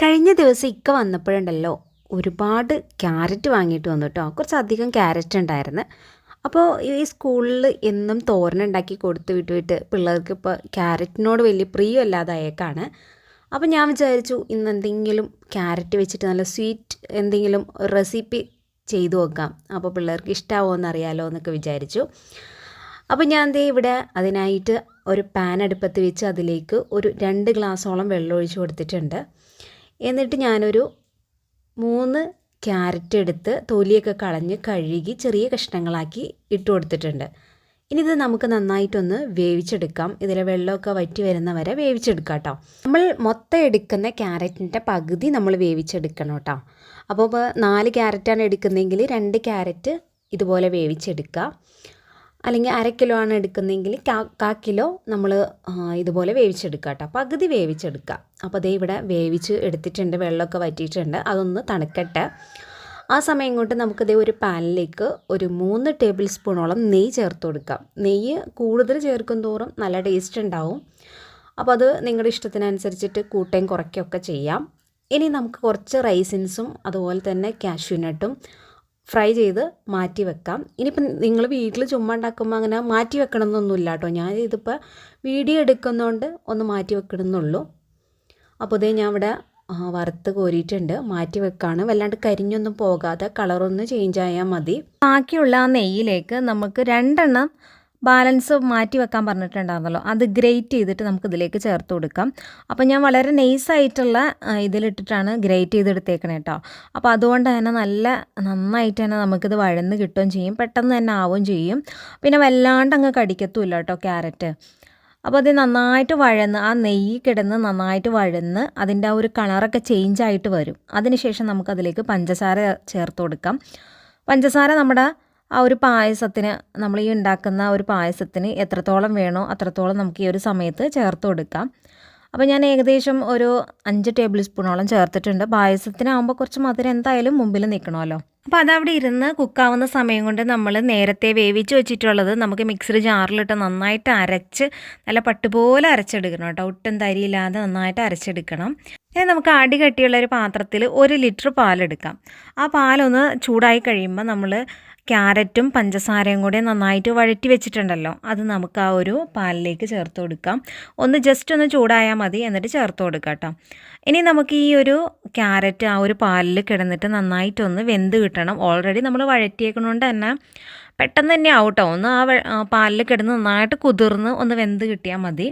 കഴിഞ്ഞ ദിവസം ഇക്ക വന്നപ്പോഴുണ്ടല്ലോ ഒരുപാട് ക്യാരറ്റ് വാങ്ങിയിട്ട് വന്നു കേട്ടോ കുറച്ചധികം ക്യാരറ്റ് ഉണ്ടായിരുന്നു. അപ്പോൾ ഈ സ്കൂളിൽ എന്നും തോരനുണ്ടാക്കി കൊടുത്ത് വിട്ട് വിട്ട് പിള്ളേർക്ക് ഇപ്പോൾ ക്യാരറ്റിനോട് വലിയ പ്രിയമല്ലാതായേക്കാണ്. അപ്പോൾ ഞാൻ വിചാരിച്ചു ഇന്ന് എന്തെങ്കിലും ക്യാരറ്റ് വെച്ചിട്ട് നല്ല സ്വീറ്റ് എന്തെങ്കിലും റെസിപ്പി ചെയ്തു നോക്കാം അപ്പോൾ പിള്ളേർക്ക് ഇഷ്ടമാവുമോ എന്നറിയാലോ എന്നൊക്കെ വിചാരിച്ചു. അപ്പോൾ ഞാൻ ദേ ഇവിടെ അതിനായിട്ട് ഒരു പാൻ അടുപ്പത്ത് വെച്ച് അതിലേക്ക് ഒരു രണ്ട് ഗ്ലാസോളം വെള്ളം ഒഴിച്ച് കൊടുത്തിട്ടുണ്ട്. എന്നിട്ട് ഞാനൊരു മൂന്ന് ക്യാരറ്റ് എടുത്ത് തൊലിയൊക്കെ കളഞ്ഞ് കഴുകി ചെറിയ കഷ്ണങ്ങളാക്കി ഇട്ട് കൊടുത്തിട്ടുണ്ട്. ഇനി ഇത് നമുക്ക് നന്നായിട്ടൊന്ന് വേവിച്ചെടുക്കാം. ഇതിലെ വെള്ളമൊക്കെ വറ്റി വരുന്ന വരെ വേവിച്ചെടുക്കാം കേട്ടോ. നമ്മൾ മൊത്തം എടുക്കുന്ന ക്യാരറ്റിന്റെ പകുതി നമ്മൾ വേവിച്ചെടുക്കണം കേട്ടോ. അപ്പോൾ നാല് ക്യാരറ്റാണ് എടുക്കുന്നതെങ്കിൽ രണ്ട് ക്യാരറ്റ് ഇതുപോലെ വേവിച്ചെടുക്കുക അല്ലെങ്കിൽ അര കിലോ ആണ് എടുക്കുന്നതെങ്കിൽ കാ കിലോ നമ്മൾ ഇതുപോലെ വേവിച്ചെടുക്കുക കേട്ടോ. പകുതി വേവിച്ചെടുക്കുക. അപ്പോൾ അതേ ഇവിടെ വേവിച്ച് എടുത്തിട്ടുണ്ട് വെള്ളമൊക്കെ വറ്റിയിട്ടുണ്ട്. അതൊന്ന് തണുക്കട്ടെ. ആ സമയം കൊണ്ട് നമുക്കിതേ ഒരു പാനിലേക്ക് ഒരു മൂന്ന് ടേബിൾ സ്പൂണോളം നെയ്യ് ചേർത്ത് കൊടുക്കാം. നെയ്യ് കൂടുതൽ ചേർക്കും തോറും നല്ല ടേസ്റ്റ് ഉണ്ടാവും. അപ്പോൾ അത് നിങ്ങളുടെ ഇഷ്ടത്തിനനുസരിച്ചിട്ട് കൂട്ടയും കുറയ്ക്കുകയൊക്കെ ചെയ്യാം. ഇനി നമുക്ക് കുറച്ച് റൈസിൻസും അതുപോലെ തന്നെ കാഷ്യൂനട്ടും ഫ്രൈ ചെയ്ത് മാറ്റി വെക്കാം. ഇനിയിപ്പം നിങ്ങൾ വീട്ടിൽ ചുമ്മാ ഉണ്ടാക്കുമ്പോൾ അങ്ങനെ മാറ്റി വെക്കണമെന്നൊന്നുമില്ല കേട്ടോ. ഞാൻ ഇതിപ്പോൾ വീഡിയോ എടുക്കുന്നതുകൊണ്ട് ഒന്ന് മാറ്റി വെക്കണമെന്നുള്ളൂ. അപ്പോൾ ഇതേ ഞാൻ ഇവിടെ വറുത്ത് കോരിയിട്ടുണ്ട്. മാറ്റി വെക്കാണ്. വല്ലാണ്ട് കരിഞ്ഞൊന്നും പോകാതെ കളറൊന്ന് ചേഞ്ച് ആയാൽ മതി. ബാക്കിയുള്ള ആ നെയ്യിലേക്ക് നമുക്ക് രണ്ടെണ്ണം ബാലൻസ് മാറ്റി വെക്കാൻ പറഞ്ഞിട്ടുണ്ടായിരുന്നല്ലോ. അത് ഗ്രേറ്റ് ചെയ്തിട്ട് നമുക്ക് ഇതിലേക്ക് ചേർത്ത് കൊടുക്കാം. അപ്പോൾ ഞാൻ വളരെ നൈസായിട്ടുള്ള ഇതിലിട്ടിട്ടാണ് ഗ്രേറ്റ് ചെയ്തെടുത്തേക്കണേ കേട്ടോ അപ്പോൾ അതുകൊണ്ട് തന്നെ നല്ല നന്നായിട്ട് തന്നെ നമുക്കിത് വഴന്ന് കിട്ടുകയും ചെയ്യും. പെട്ടെന്ന് തന്നെ ആവുകയും ചെയ്യും. പിന്നെ വല്ലാണ്ട് അങ്ങ് കടിക്കത്തുമില്ല കേട്ടോ ക്യാരറ്റ്. അപ്പോൾ അത് നന്നായിട്ട് വഴന്ന് ആ നെയ്യ് കിടന്ന് നന്നായിട്ട് വഴന്ന് അതിന്റെ ആ ഒരു കളറൊക്കെ ചേഞ്ച് ആയിട്ട് വരും. അതിനുശേഷം നമുക്കതിലേക്ക് പഞ്ചസാര ചേർത്ത് കൊടുക്കാം. പഞ്ചസാര നമ്മുടെ ആ ഒരു പായസത്തിന് നമ്മൾ ഈ ഉണ്ടാക്കുന്ന ഒരു പായസത്തിന് എത്രത്തോളം വേണോ അത്രത്തോളം നമുക്ക് ഈ ഒരു സമയത്ത് ചേർത്ത് കൊടുക്കാം. അപ്പോൾ ഞാൻ ഏകദേശം ഒരു അഞ്ച് ടേബിൾ സ്പൂണോളം ചേർത്തിട്ടുണ്ട്. പായസത്തിനാകുമ്പോൾ കുറച്ച് മധുരം എന്തായാലും മുമ്പിൽ നിൽക്കണമല്ലോ. അപ്പോൾ അതവിടെ ഇരുന്ന് കുക്കാവുന്ന സമയം കൊണ്ട് നമ്മൾ നേരത്തെ വേവിച്ച് വെച്ചിട്ടുള്ളത് നമുക്ക് മിക്സർ ജാറിലിട്ട് നന്നായിട്ട് അരച്ച് നല്ല പട്ടുപോലെ അരച്ചെടുക്കണം കേട്ടോ. ഒട്ടും തരിയില്ലാതെ നന്നായിട്ട് അരച്ചെടുക്കണം. ഇനി നമുക്ക് അടി കട്ടിയുള്ള ഒരു പാത്രത്തിൽ ഒരു ലിറ്റർ പാലെടുക്കാം. ആ പാലൊന്ന് ചൂടായി കഴിയുമ്പോൾ നമ്മൾ ക്യാരറ്റും പഞ്ചസാരയും കൂടെ നന്നായിട്ട് വഴറ്റി വെച്ചിട്ടുണ്ടല്ലോ. അത് നമുക്ക് ആ ഒരു പാലിലേക്ക് ചേർത്ത് കൊടുക്കാം. ഒന്ന് ജസ്റ്റ് ഒന്ന് ചൂടായാൽ മതി. എന്നിട്ട് ചേർത്ത് കൊടുക്കാം കേട്ടോ. ഇനി നമുക്ക് ഈ ഒരു ക്യാരറ്റ് ആ ഒരു പാലിൽ കിടന്നിട്ട് നന്നായിട്ടൊന്ന് വെന്ത് കിട്ടണം. ഓൾറെഡി നമ്മൾ വഴറ്റിയേക്കണോണ്ട് തന്നെ പെട്ടെന്ന് തന്നെ ആവട്ടോ. ഒന്ന് ആ പാലിൽ കിടന്ന് നന്നായിട്ട് കുതിർന്ന് ഒന്ന് വെന്ത് കിട്ടിയാൽ മതി.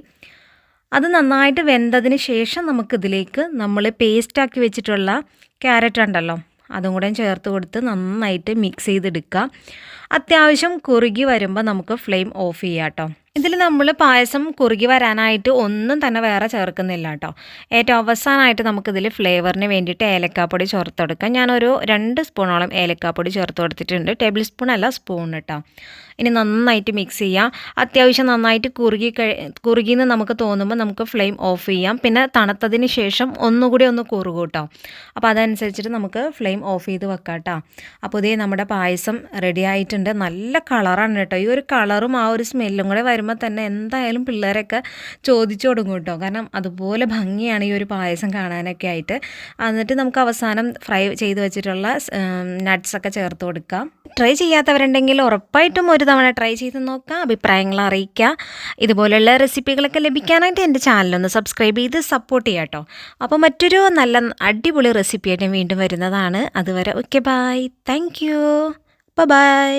അത് നന്നായിട്ട് വെന്തതിന് ശേഷം നമുക്കിതിലേക്ക് നമ്മൾ പേസ്റ്റാക്കി വെച്ചിട്ടുള്ള ക്യാരറ്റ് ഉണ്ടല്ലോ. അതും കൂടെ ചേർത്ത് കൊടുത്ത് നന്നായിട്ട് മിക്സ് ചെയ്തെടുക്കുക അത്യാവശ്യം കുറുകി വരുമ്പോൾ നമുക്ക് ഫ്ലെയിം ഓഫ് ചെയ്യാം കേട്ടോ ഇതിൽ നമ്മൾ പായസം കുറുകി വരാനായിട്ട് ഒന്നും തന്നെ വേറെ ചേർക്കുന്നില്ല കേട്ടോ ഏറ്റവും അവസാനമായിട്ട് നമുക്കിതിൽ ഫ്ലേവറിന് വേണ്ടിയിട്ട് ഏലക്കാപ്പൊടി ചേർത്ത് കൊടുക്കാം ഞാനൊരു രണ്ട് സ്പൂണോളം ഏലക്കാപ്പൊടി ചേർത്ത് കൊടുത്തിട്ടുണ്ട്. ടേബിൾ സ്പൂൺ അല്ല സ്പൂൺ കേട്ടോ ഇനി നന്നായിട്ട് മിക്സ് ചെയ്യാം. അത്യാവശ്യം നന്നായിട്ട് കുറുകി കഴി കുറുകിന്ന് നമുക്ക് തോന്നുമ്പോൾ നമുക്ക് ഫ്ലെയിം ഓഫ് ചെയ്യാം. പിന്നെ തണുത്തതിന് ശേഷം ഒന്നുകൂടി ഒന്ന് കുറുകും കേട്ടോ അപ്പോൾ അതനുസരിച്ചിട്ട് നമുക്ക് ഫ്ലെയിം ഓഫ് ചെയ്ത് വെക്കാം കേട്ടോ അപ്പോൾ ഇതേ നമ്മുടെ പായസം റെഡി ആയിട്ടുണ്ട്. നല്ല കളറാണ് കേട്ടോ ഈ ഒരു കളറും ആ ഒരു സ്മെല്ലും കൂടെ വരുമ്പോൾ തന്നെ എന്തായാലും പിള്ളേരൊക്കെ ചോദിച്ചു തുടങ്ങും കേട്ടോ. കാരണം അതുപോലെ ഭംഗിയാണ് ഈ ഒരു പായസം കാണാനൊക്കെ ആയിട്ട്. എന്നിട്ട് നമുക്ക് അവസാനം ഫ്രൈ ചെയ്ത് വെച്ചിട്ടുള്ള നട്ട്സൊക്കെ ചേർത്ത് കൊടുക്കാം. ട്രൈ ചെയ്യാത്തവരുണ്ടെങ്കിൽ ഉറപ്പായിട്ടും ഒരു തവണ ട്രൈ ചെയ്ത് നോക്കാം. അഭിപ്രായങ്ങൾ അറിയിക്കുക ഇതുപോലെയുള്ള റെസിപ്പികളൊക്കെ ലഭിക്കാനായിട്ട് എന്റെ ചാനലൊന്ന് സബ്സ്ക്രൈബ് ചെയ്ത് സപ്പോർട്ട് ചെയ്യാം കേട്ടോ. അപ്പോൾ മറ്റൊരു നല്ല അടിപൊളി റെസിപ്പിയായിട്ട് വീണ്ടും വരുന്നതാണ്. അതുവരെ okay bye thank you. Bye.